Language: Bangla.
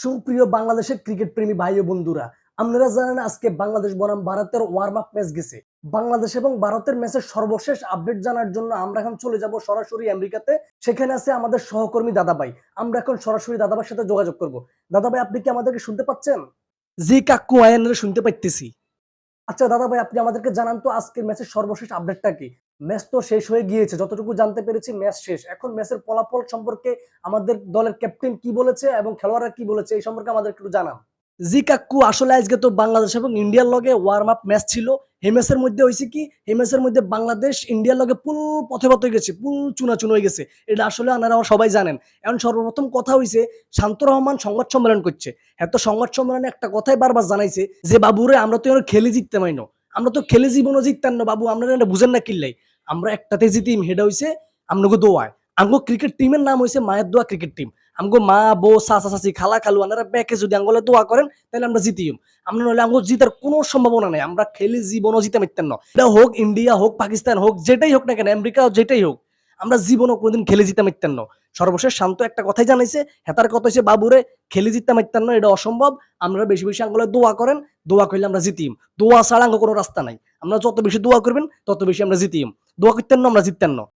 সুপ্রিয় বাংলাদেশের ক্রিকেট প্রেমী ভাই ও বন্ধুরা, আপনারা জানেন আজকে বাংলাদেশ বনাম ভারতের ওয়ার্ম আপ ম্যাচ গেছে। বাংলাদেশ এবং ভারতের ম্যাচের সর্বশেষ আপডেট জানার জন্য আমরা এখন চলে যাব সরাসরি আমেরিকাতে। সেখানে আছে আমাদের সহকর্মী দাদাভাই। আমরা এখন সরাসরি দাদাভাইয়ের সাথে যোগাযোগ করব। দাদাভাই, আপনি কি আমাদেরকে শুনতে পাচ্ছেন? জি, কাকু, আয়ানরে শুনতে পাইতেছি। আচ্ছা দাদা ভাই আপনি আমাদেরকে জানান তো আজকের ম্যাচের সর্বশেষ আপডেটটা কি? ম্যাচ তো শেষ হয়ে গিয়েছে, যতটুকু জানতে পেরেছি ম্যাচ শেষ। এখন ম্যাচের ফলাফল সম্পর্কে আমাদের দলের ক্যাপ্টেন কি বলেছে এবং খেলোয়াড়রা কি বলেছে এই সম্পর্কে আমাদের একটু জানান। জি কাকু, আসলে আজকে তো বাংলাদেশ এবং ইন্ডিয়ার লগে ওয়ার্ম আপ ম্যাচ ছিল। এই ম্যাচের মধ্যে হয়েছে কি? এই ম্যাচের মধ্যে বাংলাদেশ ইন্ডিয়ার লগে পুল পথে পথে গেছে পুল চুনা চুনা হয়ে গেছে। এটা আসলে আপনারা সবাই জানেন। এখন সর্বপ্রথম কথা হয়েছে শান্ত রহমান সংবাদ সম্মেলন করছে। এত সংবাদ সম্মেলনে একটা কথাই বারবার জানাইছে যে, বাবুরে, আমরা তো খেলে জিততে মাইনো আমরা তো খেলে জীবনও জিততাম না, বাবু আমরা এটা বুঝেন না কিল্লাই। আমরা একটাতে জিতিম হেডা হইছে আমনগো দোয়ায়। আমগো ক্রিকেট টিমের নাম হইছে মায়ের দোয়া ক্রিকেট টিম আমগো মা, বউ, চাচা, চাচি, খালা, খালু আনারা ব্যাকে যদি আঙ্গলে দোয়া করেন, তাহলে আমরা জিতিম। আমরা নইলে আমগো জিতার কোনো সম্ভাবনা নাই। আমরা খেলে, জীবনও জিতে মিটতেন না এটা হোক ইন্ডিয়া হোক, পাকিস্তান হোক, যেটাই হোক না কেন, আমেরিকা যেটাই হোক, আমরা জীবনও কোনোদিন খেলে জিতে মিটতেন না সর্বশেষ শান্ত একটা কথাই জানাইছে, হেতার কথা হচ্ছে বাবুরে, খেলে জিততে মিটতেন না এটা অসম্ভব। আমরা বেশি বেশি আঙ্গলে দোয়া করেন, দোয়া করলে আমরা জিতিম। দোয়া ছাড়া আঙ্গ কোনো রাস্তা নাই। আমরা যত বেশি দোয়া করবেন, তত বেশি আমরা জিতিম। দোয়া করতেন না, আমরা জিততেন না।